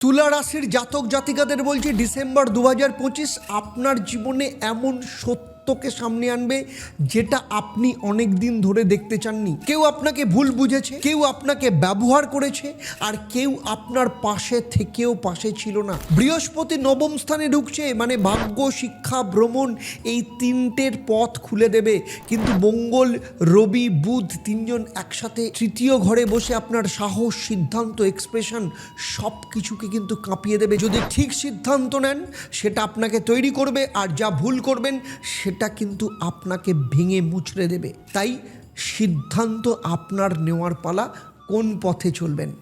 তুলা রাশির জাতক জাতিকাদের বলছি ডিসেম্বর দু হাজার পঁচিশ আপনার জীবনে এমন সত্যকে সামনে আনবে যেটা আপনি অনেক দিন ধরে দেখতে চাননি। কেউ আপনাকে ভুল বুঝেছে, কেউ আপনাকে ব্যবহার করেছে, আর কেউ আপনার পাশে থেকেও পাশে ছিল না। বৃহস্পতি নবম স্থানে ঢুকছে মানে ভাগ্য, শিক্ষা, ভ্রমণ, এই তিনটের পথ খুলে দেবে। কিন্তু মঙ্গল, রবি, বুধ তিনজন একসাথে তৃতীয় ঘরে বসে আপনার সাহস, সিদ্ধান্ত এক্সপ্রেশন সব কিছুকে কিন্তু কাঁপিয়ে দেবে। যদি ঠিক সিদ্ধান্ত নেন, সেটা আপনাকে তৈরি করবে, আর যা ভুল করবেন, সেটা কিন্তু আপনাকে ভেঙে মুচড়ে দেবে। তাই সিদ্ধান্ত আপনার নেওয়ার পালা কোন পথে চলবেন?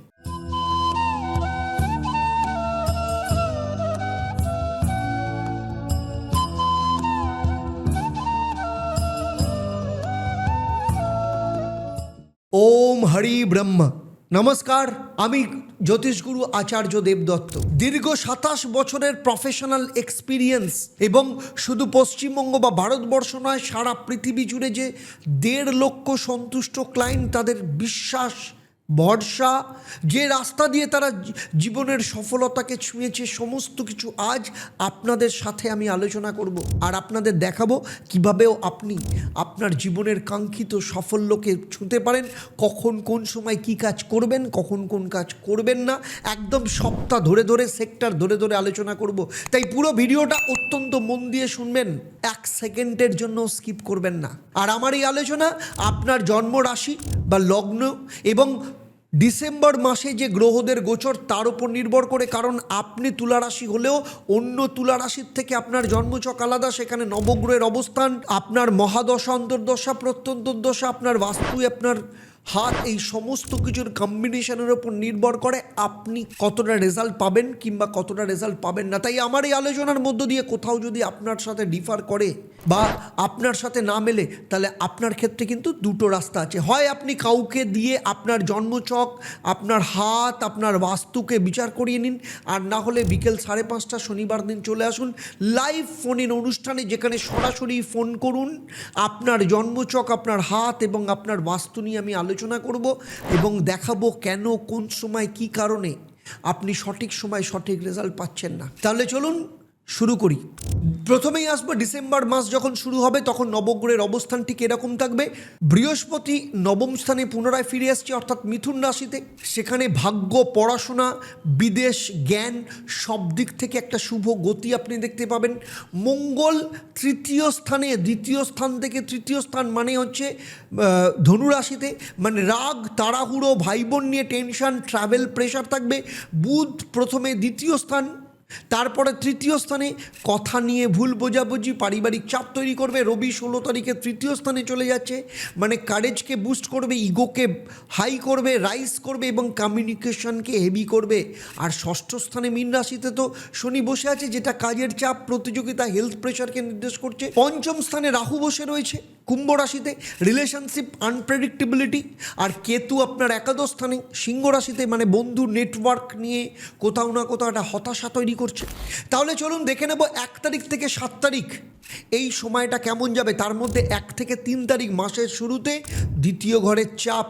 ওম হরি ব্রহ্ম। নমস্কার, আমি জ্যোতিষগুরু আচার্য দেবদত্ত দীর্ঘ সাতাশ বছরের প্রফেশনাল এক্সপিরিয়েন্স এবং শুধু পশ্চিমবঙ্গ বা ভারতবর্ষ নয়, সারা পৃথিবী জুড়ে যে দেড় লক্ষ সন্তুষ্ট ক্লায়েন্ট তাদের বিশ্বাস ভরসা যে রাস্তা দিয়ে তারা জীবনের সফলতাকে ছুঁয়েছে, সমস্ত কিছু আজ আপনাদের সাথে আমি আলোচনা করব আর আপনাদের দেখাবো কিভাবেও আপনি আপনার জীবনের কাঙ্ক্ষিত সাফল্যকে ছুঁতে পারেন, কখন কোন সময় কি কাজ করবেন, কখন কোন কাজ করবেন না। একদম সপ্তাহ ধরে ধরে সেক্টর ধরে ধরে আলোচনা করব। তাই পুরো ভিডিওটা অত্যন্ত মন দিয়ে শুনবেন, এক সেকেন্ডের জন্য স্কিপ করবেন না। আর আমার এই আলোচনা আপনার জন্ম রাশি বা লগ্ন এবং ডিসেম্বর মাসে যে গ্রহদের গোচর, তার উপর নির্ভর করে। কারণ আপনি তুলারাশি হলেও অন্য তুলারাশির থেকে আপনার জন্মচক আলাদা, সেখানে নবগ্রহের অবস্থান, আপনার মহাদশা, অন্তর্দশা প্রত্যন্তর্দশা আপনার বাস্তু, আপনার হাত এই সমস্ত কিছুর কম্বিনেশনের ওপর নির্ভর করে আপনি কতটা রেজাল্ট পাবেন কিংবা কতটা রেজাল্ট পাবেন না। তাই আমার এই আলোচনার মধ্য দিয়ে কোথাও যদি আপনার সাথে ডিফার করে বা আপনার সাথে না মেলে, তাহলে আপনার ক্ষেত্রে কিন্তু দুটো রাস্তা আছে। হয় আপনি কাউকে দিয়ে আপনার জন্মচক, আপনার হাত, আপনার বাস্তুকে বিচার করিয়ে নিন, আর না হলে বিকেল সাড়ে পাঁচটা শনিবার দিন চলে আসুন লাইভ ফোনের অনুষ্ঠানে যেখানে সরাসরি ফোন করুন। আপনার জন্মচক, আপনার হাত এবং আপনার বাস্তু নিয়ে আমি আলোচনা করব এবং দেখাবো কেন, কোন সময়, কি কারণে আপনি সঠিক সময় সঠিক রেজাল্ট পাচ্ছেন না। তাহলে চলুন শুরু করি। প্রথমেই আসব ডিসেম্বর মাস যখন শুরু হবে, তখন নবগ্রহের অবস্থান ঠিক এরকম থাকবে। বৃহস্পতি নবম স্থানে পুনরায় ফিরে আসছে, অর্থাৎ মিথুন রাশিতে। সেখানে ভাগ্য, পড়াশোনা, বিদেশ, জ্ঞান সব দিক থেকে একটা শুভ গতি আপনি দেখতে পাবেন। মঙ্গল তৃতীয় স্থানে, দ্বিতীয় স্থান থেকে তৃতীয় স্থান মানে হচ্ছে ধনুরাশিতে মানে রাগ, তাড়াহুড়ো ভাই বোন নিয়ে টেনশন ট্রাভেল প্রেশার থাকবে। বুধ প্রথমে দ্বিতীয় স্থান তারপরে তৃতীয় স্থানে কথা নিয়ে ভুল বোঝাবুঝি, পারিবারিক চাপ তৈরি করবে, রবি ষোলো তারিখে তৃতীয় স্থানে চলে যাচ্ছে। মানে কারেজকে বুস্ট করবে ইগোকে হাই করবে রাইস করবে এবং কমিউনিকেশনকে হেভি করবে। আর ষষ্ঠ স্থানে মীন রাশিতে তো শনি বসে আছে, যেটা কাজের চাপ, প্রতিযোগিতা হেলথ প্রেশারকে নির্দেশ করছে। পঞ্চম স্থানে রাহু বসে রয়েছে। কুম্ভ রাশিতে রিলেশনশিপ আনপ্রেডিক্টেবিলিটি আর কেতু আপনার একাদশ স্থানে, সিংহ রাশিতে মানে বন্ধু নেটওয়ার্ক নিয়ে কোথাও না কোথাও একটা হতাশা তৈরি করছে। তাহলে চলুন দেখে নেব এক তারিখ থেকে সাত তারিখ। এই সময়টা কেমন যাবে? তার মধ্যে এক থেকে তিন তারিখ মাসের শুরুতে দ্বিতীয় ঘরের চাপ,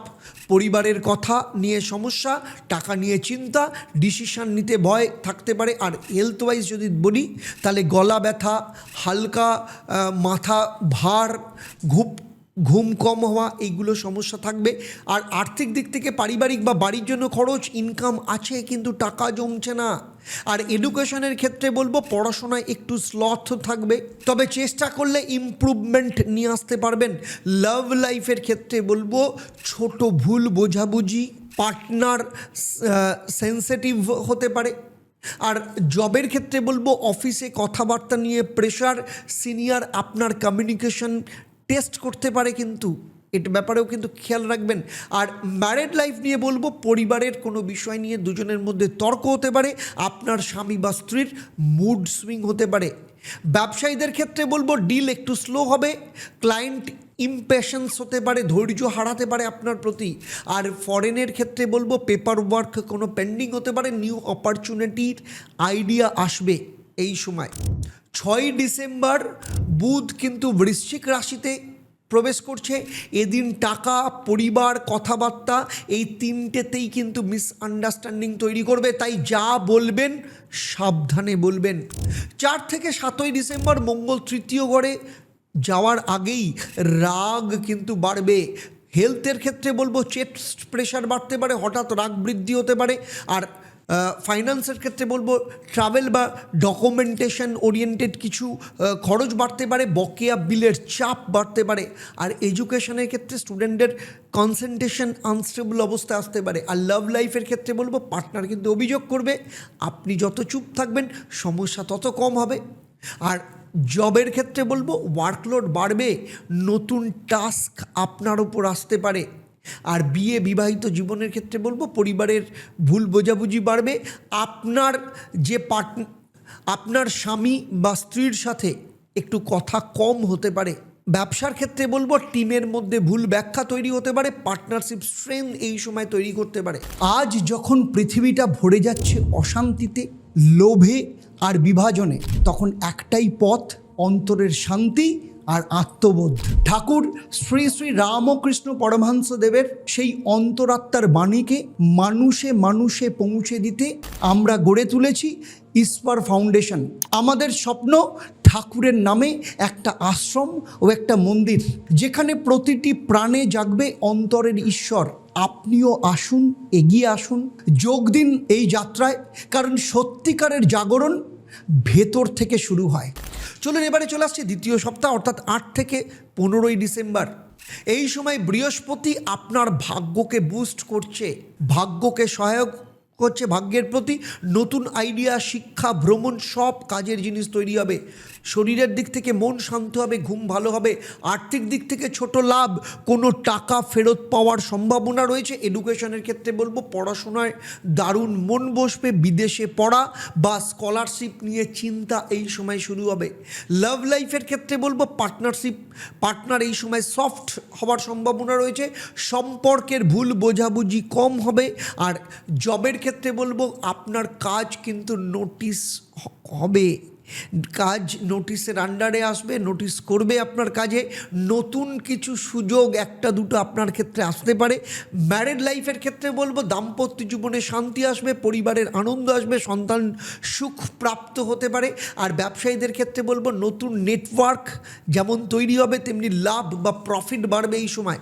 পরিবারের কথা নিয়ে সমস্যা, টাকা নিয়ে চিন্তা ডিসিশন নিতে ভয় থাকতে পারে। আর হেলথ ওয়াইজ যদি বলি, তাহলে গলা ব্যথা, হালকা মাথা ভার ঘুপ ঘুম কম হওয়া এইগুলো সমস্যা থাকবে। আর আর্থিক দিক থেকে পারিবারিক বা বাড়ির জন্য খরচ ইনকাম আছে কিন্তু টাকা জমছে না। আর এডুকেশনের ক্ষেত্রে বলব, পড়াশোনায় একটু স্লথ থাকবে। তবে চেষ্টা করলে ইমপ্রুভমেন্ট নিয়ে আসতে পারবেন। লাভ লাইফের ক্ষেত্রে বলব, ছোট ভুল বোঝাবুঝি পার্টনার সেন্সিটিভ হতে পারে। আর জবের ক্ষেত্রে বলব অফিসে কথাবার্তা নিয়ে প্রেশার সিনিয়র আপনার কমিউনিকেশন টেস্ট করতে পারে কিন্তু এটা ব্যাপারেও কিন্তু খেয়াল রাখবেন। আর ম্যারেড লাইফ নিয়ে বলব, পরিবারের কোনো বিষয় নিয়ে দুজনের মধ্যে তর্ক হতে পারে, আপনার স্বামী বা স্ত্রীর মুড সুইং হতে পারে। ব্যবসায়ীদের ক্ষেত্রে বলব ডিল একটু স্লো হবে ক্লায়েন্ট ইমপেশেন্স হতে পারে, ধৈর্য হারাতে পারে আপনার প্রতি। আর ফরেনের ক্ষেত্রে বলব পেপার ওয়ার্ক কোনো পেন্ডিং হতে পারে নিউ অপরচুনিটির আইডিয়া আসবে এই সময়। ছয়ই ডিসেম্বর বুধ কিন্তু বৃশ্চিক রাশিতে প্রবেশ করছে। এদিন টাকা, পরিবার, কথাবার্তা এই তিনটেতেই কিন্তু মিসআন্ডারস্ট্যান্ডিং তৈরি করবে। তাই যা বলবেন সাবধানে বলবেন। চার থেকে সাতই ডিসেম্বর মঙ্গল তৃতীয় ঘরে যাওয়ার আগেই রাগ কিন্তু বাড়বে। হেলথের ক্ষেত্রে বলব চেস্ট প্রেশার বাড়তে পারে, হঠাৎ রাগ বৃদ্ধি হতে পারে। আর ফাইন্যান্সের ক্ষেত্রে বলব ট্রাভেল বা ডকুমেন্টেশন ওরিয়েন্টেড কিছু খরচ বাড়তে পারে, বকেয়া বিলের চাপ বাড়তে পারে, আর এডুকেশনের ক্ষেত্রে স্টুডেন্টদের কনসেন্ট্রেশন আনস্টেবল অবস্থায় আসতে পারে। আর লাভ লাইফের ক্ষেত্রে বলব পার্টনার কিন্তু অভিযোগ করবে, আপনি যত চুপ থাকবেন, সমস্যা তত কম হবে। আর জবের ক্ষেত্রে বলব ওয়ার্কলোড বাড়বে, নতুন টাস্ক আপনার ওপর আসতে পারে। আর বিয়ে বিবাহিত জীবনের ক্ষেত্রে বলব, পরিবারের ভুল বোঝাবুঝি বাড়বে। আপনার যে পার্ট, আপনার স্বামী বা স্ত্রীর সাথে একটু কথা কম হতে পারে। ব্যবসার ক্ষেত্রে বলব, টিমের মধ্যে ভুল ব্যাখ্যা তৈরি হতে পারে, পার্টনারশিপ স্ট্রেন এই সময় তৈরি করতে পারে। আজ যখন পৃথিবীটা ভরে যাচ্ছে অশান্তিতে, লোভে আর বিভাজনে, তখন একটাই পথ, অন্তরের শান্তি আর আত্মবোধ। ঠাকুর শ্রী শ্রী রামকৃষ্ণ পরমহংস দেবের সেই অন্তরাত্মার বাণীকে মানুষে মানুষে পৌঁছে দিতে আমরা গড়ে তুলেছি ইস্পার ফাউন্ডেশন। আমাদের স্বপ্ন ঠাকুরের নামে একটা আশ্রম ও একটা মন্দির, যেখানে প্রতিটি প্রাণে জাগবে অন্তরের ঈশ্বর। আপনিও আসুন, এগিয়ে আসুন, যোগ দিন এই যাত্রায়, কারণ সত্যিকারের জাগরণ ভেতর থেকে শুরু হয়। চলুন এবারে চলে আসছি দ্বিতীয় সপ্তাহ, অর্থাৎ আট থেকে পনেরোই ডিসেম্বর। এই সময় বৃহস্পতি আপনার ভাগ্যকে বুস্ট করছে, ভাগ্যকে সহায়ক করছে, ভাগ্যের প্রতি নতুন আইডিয়া শিক্ষা, ভ্রমণ, সব কাজের জিনিস তৈরি হবে। শরীরের দিক থেকে মন শান্ত হবে, ঘুম ভালো হবে, আর্থিক দিক থেকে ছোট লাভ, কোনো টাকা ফেরত পাওয়ার সম্ভাবনা রয়েছে। এডুকেশনের ক্ষেত্রে বলব, পড়াশোনায় দারুণ মন বসবে, বিদেশে পড়া বা স্কলারশিপ নিয়ে চিন্তা এই সময় শুরু হবে। লাভ লাইফের ক্ষেত্রে বলব পার্টনারশিপ পার্টনার এই সময় সফট হওয়ার সম্ভাবনা রয়েছে। সম্পর্কের ভুল বোঝাবুঝি কম হবে আর জবের ক্ষেত্রে বলব, আপনার কাজ কিন্তু নোটিশ হবে। কাজ নোটিশের আন্ডারে আসবে, নোটিশ করবে আপনার কাজে, নতুন কিছু সুযোগ একটা দুটো আপনার ক্ষেত্রে আসতে পারে। ম্যারেড লাইফের ক্ষেত্রে বলব, দাম্পত্য জীবনে শান্তি আসবে, পরিবারের আনন্দ আসবে, সন্তান সুখ প্রাপ্ত হতে পারে। আর ব্যবসায়ীদের ক্ষেত্রে বলব, নতুন নেটওয়ার্ক যেমন তৈরি হবে, তেমনি লাভ বা প্রফিট বাড়বে এই সময়।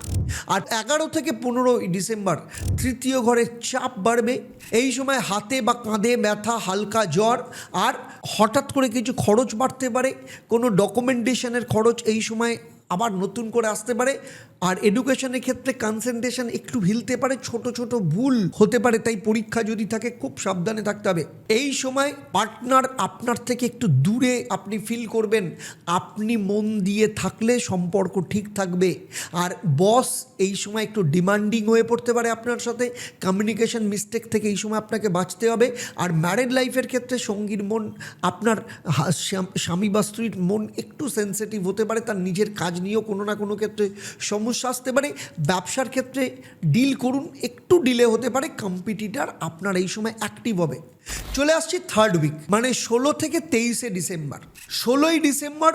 আর এগারো থেকে পনেরোই ডিসেম্বর, তৃতীয় ঘরের চাপ বাড়বে। এই সময় হাতে বা কাঁধে ব্যথা, হালকা জ্বর। আর হঠাৎ করে কিছু খরচ বাড়তে পারে কোনো ডকুমেন্টেশনের খরচ এই সময় আবার নতুন করে আসতে পারে। আর এডুকেশনের ক্ষেত্রে কনসেন্ট্রেশন একটু হিলতে পারে, ছোট ছোট ভুল হতে পারে, তাই পরীক্ষা যদি থাকে, খুব সাবধানে থাকতে হবে। এই সময় পার্টনার আপনার থেকে একটু দূরে আপনি ফিল করবেন। আপনি মন দিয়ে থাকলে সম্পর্ক ঠিক থাকবে। আর বস এই সময় একটু ডিমান্ডিং হয়ে পড়তে পারে আপনার সাথে। কমিউনিকেশন মিস্টেক থেকে এই সময় আপনাকে বাঁচতে হবে। আর ম্যারেড লাইফের ক্ষেত্রে সঙ্গীর মন, আপনার স্বামী বা স্ত্রীর মন একটু সেন্সিটিভ হতে পারে। তার নিজের কাজ নিয়েও কোনো না কোনো ক্ষেত্রে সমস্যা আসতে পারে ব্যবসার ক্ষেত্রে ডিল করুন, একটু ডিলে হতে পারে কম্পিটিটার আপনার এই সময় অ্যাক্টিভ হবে। চলে আসছি থার্ড উইক মানে ষোলো থেকে তেইশে ডিসেম্বর। ষোলোই ডিসেম্বর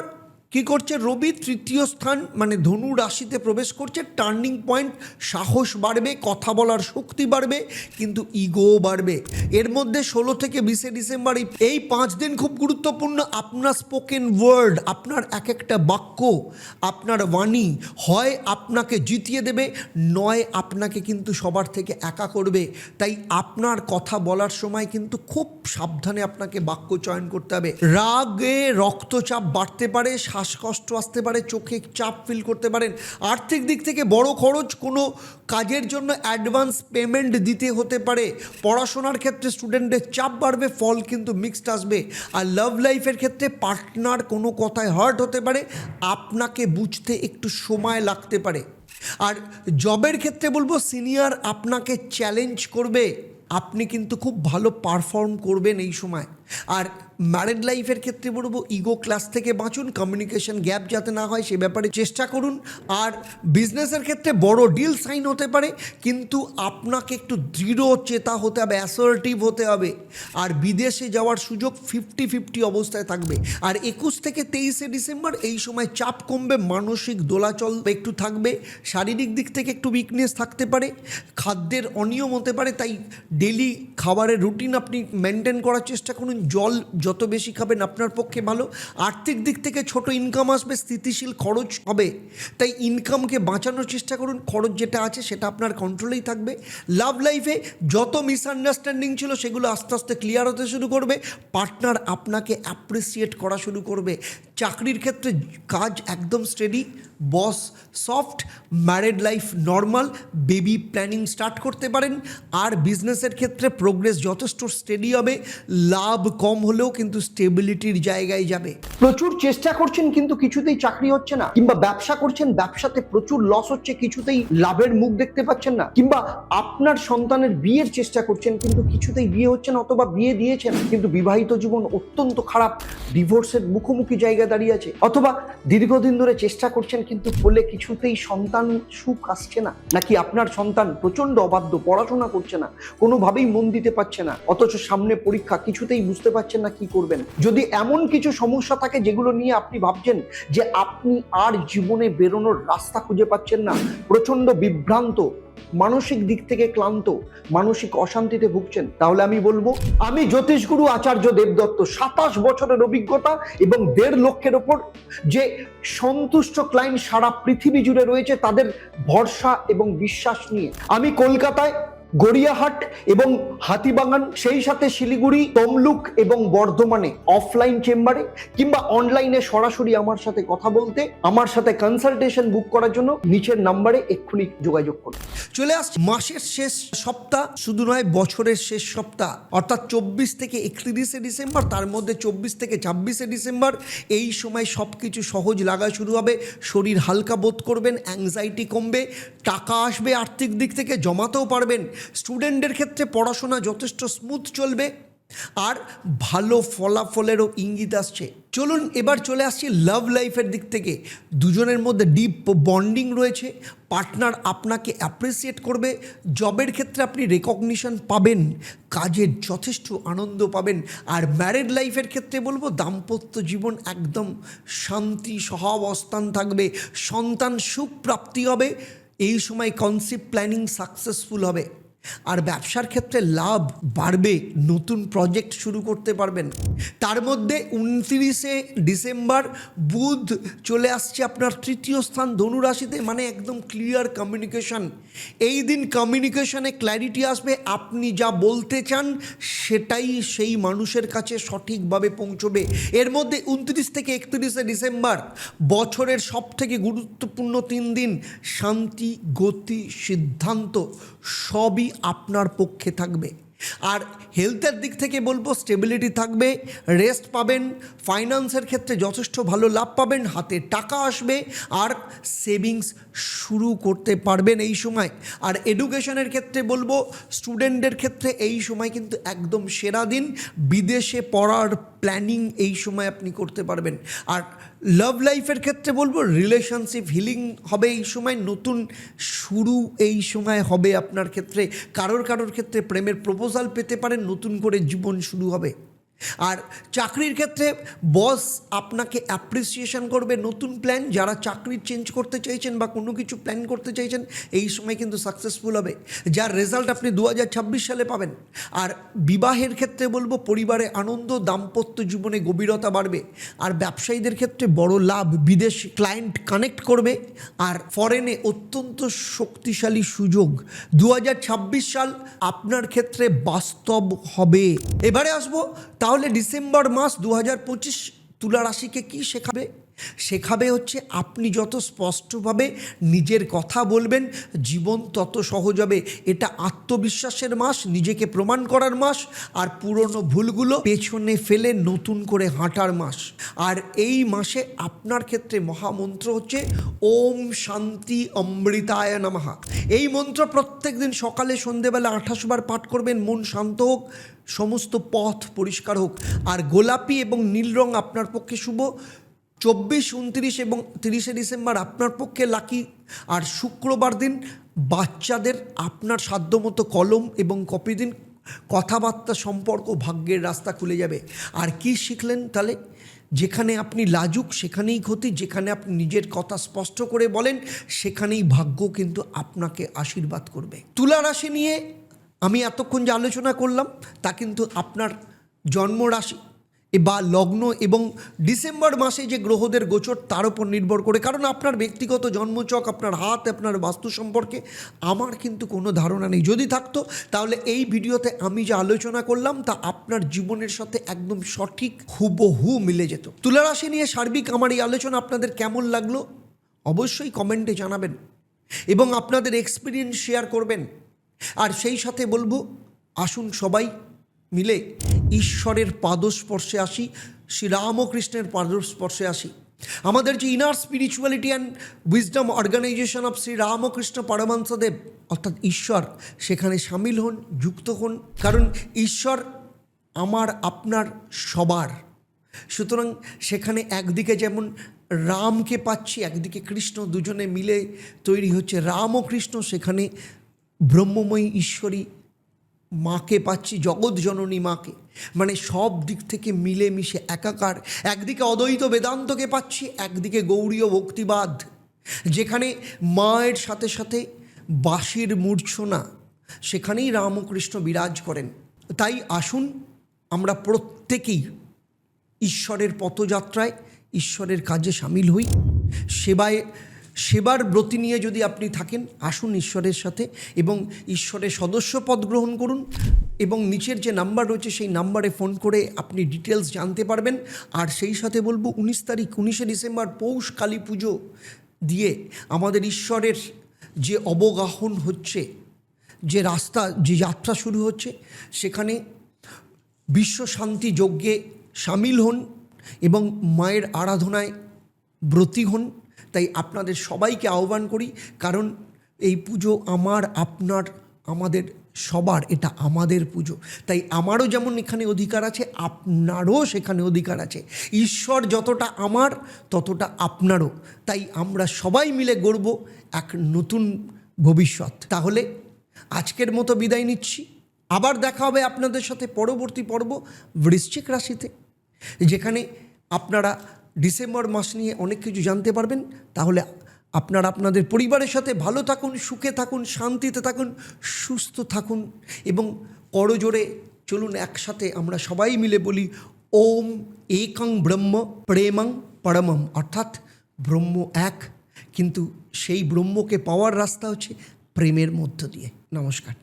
কি করছে? রবি তৃতীয় স্থান মানে ধনু রাশিতে প্রবেশ করছে। টার্নিং পয়েন্ট সাহস বাড়বে, কথা বলার শক্তি বাড়বে, কিন্তু ইগো বাড়বে। এর মধ্যে ষোলো থেকে বিশে ডিসেম্বর, এই- পাঁচ দিন খুব গুরুত্বপূর্ণ। আপনার স্পোকেন ওয়ার্ড আপনার এক একটা বাক্য, আপনার বাণী, হয় আপনাকে জিতিয়ে দেবে, নয় আপনাকে কিন্তু সবার থেকে একা করবে। তাই আপনার কথা বলার সময় কিন্তু খুব সাবধানে আপনাকে বাক্য চয়ন করতে হবে। রাগে রক্তচাপ বাড়তে পারে শ্বাসকষ্ট আসতে পারে, চোখে চাপ ফিল করতে পারেন। আর্থিক দিক থেকে বড় খরচ কোনো কাজের জন্য অ্যাডভান্স পেমেন্ট দিতে হতে পারে। পড়াশোনার ক্ষেত্রে স্টুডেন্টের চাপ বাড়বে, ফল কিন্তু মিক্সড আসবে। আর লাভ লাইফের ক্ষেত্রে পার্টনার কোনো কথায় হার্ট হতে পারে, আপনাকে বুঝতে একটু সময় লাগতে পারে। আর জবের ক্ষেত্রে বলব সিনিয়র আপনাকে চ্যালেঞ্জ করবে। আপনি কিন্তু খুব ভালো পারফর্ম করবেন এই সময়। আর ম্যারেড লাইফের ক্ষেত্রে বলব ইগো ক্লাস থেকে বাঁচুন কমিউনিকেশন গ্যাপ যাতে না হয়, সে ব্যাপারে চেষ্টা করুন। আর বিজনেসের ক্ষেত্রে বড় ডিল সাইন হতে পারে, কিন্তু আপনাকে একটু দৃঢ় চেতা হতে হবে অ্যাসর্টিভ হতে হবে। আর বিদেশে যাওয়ার সুযোগ ফিফটি ফিফটি অবস্থায় থাকবে। আর একুশ থেকে তেইশে ডিসেম্বর, এই সময় চাপ কমবে, মানসিক দোলাচল একটু থাকবে, শারীরিক দিক থেকে একটু উইকনেস থাকতে পারে, খাদ্যের অনিয়ম হতে পারে, তাই ডেলি খাবারের রুটিন আপনি মেনটেন করার চেষ্টা করুন জল যত বেশি খাবেন আপনার পক্ষে ভালো। আর্থিক দিক থেকে ছোট ইনকাম আসবে, স্থিতিশীল খরচ হবে। তাই ইনকামকে বাঁচানোর চেষ্টা করুন। খরচ যেটা আছে সেটা আপনার কন্ট্রোলেই থাকবে। লাভ লাইফে যত মিসআন্ডারস্ট্যান্ডিং ছিল সেগুলো আস্তে আস্তে ক্লিয়ার হতে শুরু করবে। পার্টনার আপনাকে অ্যাপ্রিসিয়েট করা শুরু করবে। চাকরির ক্ষেত্রে কাজ একদম steady boss soft married life normal baby planning start করতে পারেন। আর বিজনেসের ক্ষেত্রে প্রোগ্রেস যথেষ্ট স্টেডি হবে, লাভ কম হলেও কিন্তু স্টেবিলিটির জায়গায় যাবে। প্রচুর চেষ্টা করছেন কিন্তু কিছুতেই চাকরি হচ্ছে না, কিংবা ব্যবসা করছেন, ব্যবসাতে প্রচুর লস হচ্ছে, কিছুতেই লাভের মুখ দেখতে পাচ্ছেন না, কিংবা আপনার সন্তানের বিয়ের চেষ্টা করছেন কিন্তু কিছুতেই বিয়ে হচ্ছে না অথবা বিয়ে দিয়েছেন, কিন্তু বিবাহিত জীবন অত্যন্ত খারাপ ডিভোর্সের মুখোমুখি জায়গায় দাঁড়িয়ে আছে, অথবা দীর্ঘদিন ধরে চেষ্টা করছেন কিন্তু বলে কিছুতেই সন্তান সুখ আসছে না। নাকি আপনার সন্তান প্রচণ্ড অবাধ্য, পড়াশোনা করছে না, কোনোভাবেই মন দিতে পারছে না, অথচ সামনে পরীক্ষা কিছুতেই বুঝতে পারছেন না কি করবেন? যদি এমন কিছু সমস্যা থাকে যেগুলো নিয়ে আপনি ভাবছেন যে আপনি আর জীবনে বেরোনোর রাস্তা খুঁজে পাচ্ছেন না প্রচণ্ড বিভ্রান্ত মানসিক দিক থেকে ক্লান্ত, মানসিক অশান্তিতে ভুগছেন, তাহলে আমি বলব, আমি জ্যোতিষগুরু আচার্য দেবদত্ত, সাতাশ বছরের অভিজ্ঞতা এবং দেড় লক্ষের ওপর যে সন্তুষ্ট ক্লায়েন্ট সারা পৃথিবী জুড়ে রয়েছে, তাদের ভরসা এবং বিশ্বাস নিয়ে। আমি কলকাতায় গড়িয়াহাট এবং হাতিবাগান, সেই সাথে শিলিগুড়ি, তমলুক এবং বর্ধমানে অফলাইন চেম্বারে কিংবা অনলাইনে সরাসরি আমার সাথে কথা বলতে, আমার সাথে কনসালটেশন বুক করার জন্য নিচের নাম্বারে এক্ষুনি যোগাযোগ করুন। চলে আসছে মাসের শেষ সপ্তাহ, শুধু নয় বছরের শেষ সপ্তাহ, অর্থাৎ চব্বিশ থেকে একত্রিশে ডিসেম্বর, তার মধ্যে চব্বিশ থেকে ছাব্বিশে ডিসেম্বর, এই সময় সব কিছু সহজ লাগা শুরু হবে, শরীর হালকা বোধ করবেন অ্যাংজাইটি কমবে, টাকা আসবে আর্থিক দিক থেকে, জমাতেও পারবেন স্টুডেন্টদের ক্ষেত্রে পড়াশোনা যথেষ্ট স্মুথ চলবে আর ভালো ফলাফলেরও ইঙ্গিত আসছে। চলুন এবার চলে আসছি লাভ লাইফের দিক থেকে। দুজনের মধ্যে ডিপ বন্ডিং রয়েছে। পার্টনার আপনাকে অ্যাপ্রিসিয়েট করবে। জবের ক্ষেত্রে আপনি রেকগনিশন পাবেন। কাজের যথেষ্ট আনন্দ পাবেন। আর ম্যারেড লাইফের ক্ষেত্রে বলব, দাম্পত্য জীবন একদম শান্তি সহাবস্থান থাকবে। সন্তান সুখ প্রাপ্তি হবে। এই সময় কনসেপ্ট প্ল্যানিং সাকসেসফুল হবে। আর ব্যবসার ক্ষেত্রে লাভ বাড়বে, নতুন প্রজেক্ট শুরু করতে পারবেন। তার মধ্যে উনত্রিশে ডিসেম্বর বুধ চলে আসছে আপনার তৃতীয় স্থান ধনুরাশিতে মানে একদম ক্লিয়ার কমিউনিকেশন এই দিন কমিউনিকেশনে ক্ল্যারিটি আসবে, আপনি যা বলতে চান সেটাই সেই মানুষের কাছে সঠিকভাবে পৌঁছবে। এর মধ্যে উনত্রিশ থেকে একত্রিশে ডিসেম্বর, বছরের সব থেকে গুরুত্বপূর্ণ তিন দিন, শান্তি, গতি, সিদ্ধান্ত। সবই আপনার পক্ষে থাকবে। আর হেলথের দিক থেকে বলব স্টেবিলিটি থাকবে রেস্ট পাবেন ফাইন্যান্সের ক্ষেত্রে যথেষ্ট ভালো লাভ পাবেন, হাতে টাকা আসবে, আর সেভিংস শুরু করতে পারবেন এই সময়। আর এডুকেশনের ক্ষেত্রে বলব স্টুডেন্টদের ক্ষেত্রে এই সময় কিন্তু একদম সেরা দিন। বিদেশে পড়ার প্ল্যানিং এই সময় আপনি করতে পারবেন। আর লাভ লাইফের ক্ষেত্রে বলব রিলেশনশিপ হিলিং হবে এই সময়, নতুন শুরু এই সময় হবে আপনার ক্ষেত্রে। কারোর কারোর ক্ষেত্রে প্রেমের প্রপোজাল পেতে পারেন, নতুন করে জীবন শুরু হবে। আর চাকরির ক্ষেত্রে বস আপনাকে অ্যাপ্রিসিয়েশন করবে নতুন প্ল্যান যারা চাকরি চেঞ্জ করতে চাইছেন বা কোনো কিছু প্ল্যান করতে চাইছেন, এই সময় কিন্তু সাকসেসফুল হবে। যার রেজাল্ট আপনি দু হাজার ছাব্বিশ সালে পাবেন। আর বিবাহের ক্ষেত্রে বলব, পরিবারে আনন্দ, দাম্পত্য জীবনে গভীরতা বাড়বে। আর ব্যবসায়ীদের ক্ষেত্রে বড় লাভ, বিদেশ ক্লায়েন্ট কানেক্ট করবে। আর ফরেনে অত্যন্ত শক্তিশালী সুযোগ। দু হাজার ছাব্বিশ সাল আপনার ক্ষেত্রে বাস্তব হবে। এবারে আসব তাহলে ডিসেম্বর মাস দু হাজার পঁচিশ তুলা রাশিকে কী শেখাবে? শেখাবে হচ্ছে আপনি যত স্পষ্টভাবে নিজের কথা বলবেন, জীবন তত সহজ হবে। এটা আত্মবিশ্বাসের মাস, নিজেকে প্রমাণ করার মাস আর পুরনো ভুলগুলো পেছনে ফেলে নতুন করে হাঁটার মাস। আর এই মাসে আপনার ক্ষেত্রে মহামন্ত্র হচ্ছে, ওম শান্তি অমৃতায় নমহা এই মন্ত্র প্রত্যেক দিন সকালে সন্ধেবেলা আঠাশ বার পাঠ করবেন, মন শান্ত হোক, সমস্ত পথ পরিষ্কার হোক। আর গোলাপি এবং নীল রং আপনার পক্ষে শুভ, চব্বিশ, উনত্রিশ এবং তিরিশে ডিসেম্বর আপনার পক্ষে লাকি। আর শুক্রবার দিন বাচ্চাদের আপনার সাধ্যমতো কলম এবং কপি দিন, কথাবার্তা সম্পর্ক ভাগ্যের রাস্তা খুলে যাবে। আর কি শিখলেন তাহলে? যেখানে আপনি লাজুক, সেখানেই ক্ষতি, যেখানে আপনি নিজের কথা স্পষ্ট করে বলেন, সেখানেই ভাগ্য কিন্তু আপনাকে আশীর্বাদ করবে। তুলা রাশি নিয়ে আমি এতক্ষণ যে আলোচনা করলাম, তা কিন্তু আপনার জন্মরাশি বা লগ্ন এবং ডিসেম্বর মাসে যে গ্রহদের গোচর, তার উপর নির্ভর করে। কারণ আপনার ব্যক্তিগত জন্মচক, আপনার হাত, আপনার বাস্তু সম্পর্কে আমার কিন্তু কোনো ধারণা নেই। যদি থাকতো, তাহলে এই ভিডিওতে আমি যে আলোচনা করলাম, তা আপনার জীবনের সাথে একদম সঠিক হুবহু মিলে যেত। তুলারাশি নিয়ে সার্বিক আমার এই আলোচনা আপনাদের কেমন লাগল? অবশ্যই কমেন্টে জানাবেন এবং আপনাদের এক্সপিরিয়েন্স শেয়ার করবেন। আর সেই সাথে বলব, আসুন সবাই মিলে ঈশ্বরের পাদস্পর্শে আসি, শ্রীরামকৃষ্ণের পাদস্পর্শে আসি। আমাদের যে inner spirituality and wisdom organisation of Shri Ramakrishna Paramahansadev অর্থাৎ ঈশ্বর, সেখানে সামিল হন, যুক্ত হন। কারণ ঈশ্বর আমার, আপনার সবার। সুতরাং সেখানে একদিকে যেমন রামকে পাচ্ছি, একদিকে কৃষ্ণ, দুজনে মিলে তৈরি হচ্ছে রাম ও কৃষ্ণ সেখানে ব্রহ্মময়ী ঈশ্বরী মাকে পাচ্ছি, জগৎ জননী মাকে। মানে সব দিক থেকে মিলেমিশে একাকার। একদিকে অদ্বৈত বেদান্তকে পাচ্ছি, একদিকে গৌরীয় ভক্তিবাদ। যেখানে মায়ের সাথে সাথে বাঁশির মূর্ছনা, সেখানেই রামকৃষ্ণ বিরাজ করেন। তাই আসুন, আমরা প্রত্যেকেই ঈশ্বরের পথযাত্রায়, ঈশ্বরের কাজে সামিল হই। সেবায় সেবার ব্রতি নিয়ে যদি আপনি থাকেন, আসুন ঈশ্বরের সাথে এবং ঈশ্বরের সদস্য পদ গ্রহণ করুন এবং নিচের যে নাম্বার রয়েছে, সেই নাম্বারে ফোন করে আপনি ডিটেলস জানতে পারবেন। আর সেই সাথে বলব, উনিশ তারিখ, উনিশে ডিসেম্বর পৌষ কালী পুজো দিয়ে আমাদের ঈশ্বরের যে অবগাহন হচ্ছে, যে রাস্তা, যে যাত্রা শুরু হচ্ছে, সেখানে বিশ্ব শান্তি যজ্ঞে সামিল হন এবং মায়ের আরাধনায় ব্রতী হন। তাই আপনাদের সবাইকে আহ্বান করি, কারণ এই পুজো আমার, আপনার, আমাদের, সবার, এটা আমাদের পুজো। তাই আমারও যেমন এখানে অধিকার আছে, আপনারও সেখানে অধিকার আছে। ঈশ্বর যতটা আমার, ততটা আপনারও। তাই আমরা সবাই মিলে গড়ব এক নতুন ভবিষ্যৎ। তাহলে আজকের মতো বিদায় নিচ্ছি। আবার দেখা হবে আপনাদের সাথে পরবর্তী পর্ব, বৃশ্চিক রাশিতে, যেখানে আপনারা ডিসেম্বর মাস নিয়ে অনেক কিছু জানতে পারবেন। তাহলে আপনারা আপনাদের পরিবারের সাথে ভালো থাকুন, সুখে থাকুন, শান্তিতে থাকুন, সুস্থ থাকুন এবং করজোরে চলুন একসাথে আমরা সবাই মিলে বলি, ওম একং ব্রহ্ম প্রেমং পরমম। অর্থাৎ ব্রহ্ম এক, কিন্তু সেই ব্রহ্মকে পাওয়ার রাস্তা হচ্ছে প্রেমের মধ্য দিয়ে। নমস্কার।